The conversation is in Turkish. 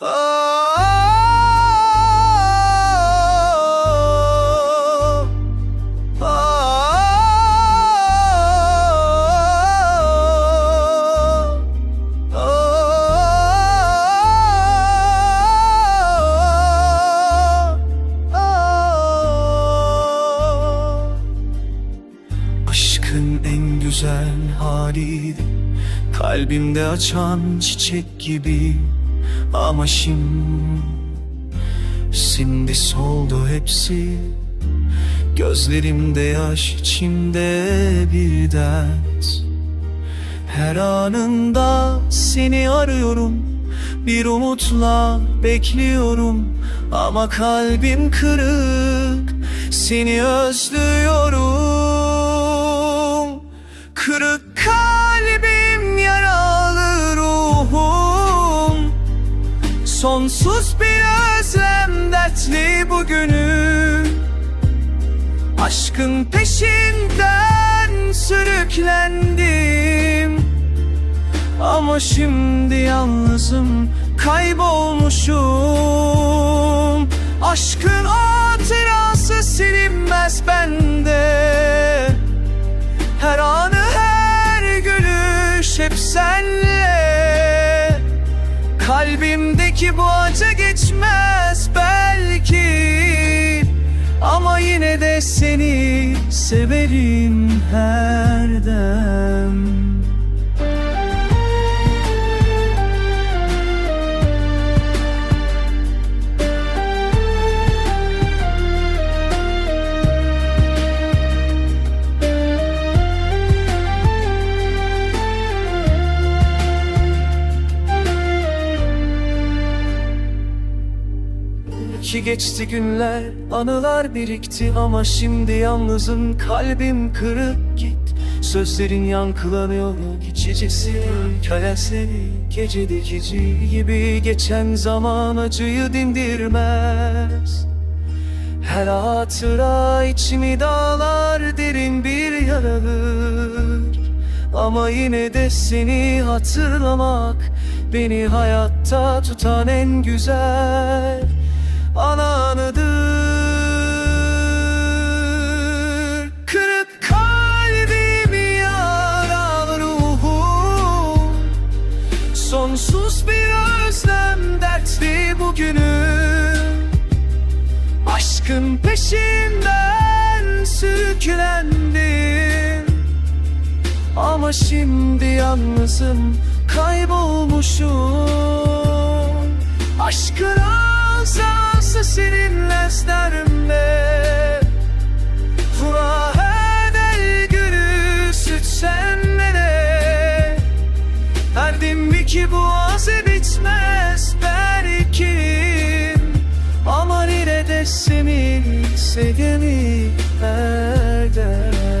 Aşkın en güzel haliydi Kalbimde açan çiçek gibi Ama şimdi soldu hepsi. Gözlerimde yaş içimde bir dert. Her anında seni arıyorum. Bir umutla bekliyorum. Ama kalbim kırık Seni özlüyorum. Kırık Sonsuz bir özlem dertli bugünü. Aşkın peşinden sürüklendim. Ama şimdi yalnızım kaybolmuşum. Aşkın hatırası silinmez bende. Her anı her gülüş hep senle Kalbimdeki bu acı geçmez belki. Ama yine de seni severim her dem Ki geçti günler, anılar birikti ama şimdi yalnızım kalbim kırık git. Sözlerin yankılanıyor geçicisi Kayaseri gece dikici gibi geçen zaman acıyı dindirmez. Her hatıra içimi dağlar derin bir yaradır. Ama yine de seni hatırlamak Beni hayatta tutan en güzel ananıdır. Kırık kalbim yaralı ruhum. Sonsuz bir özlem dertli bugünüm. Aşkın peşinden sürüklendim. Ama şimdi yalnızım kaybolmuşum. Aşkın Derdim bir ki bu azı bitmez belki. Ama yine de seni seveni her dem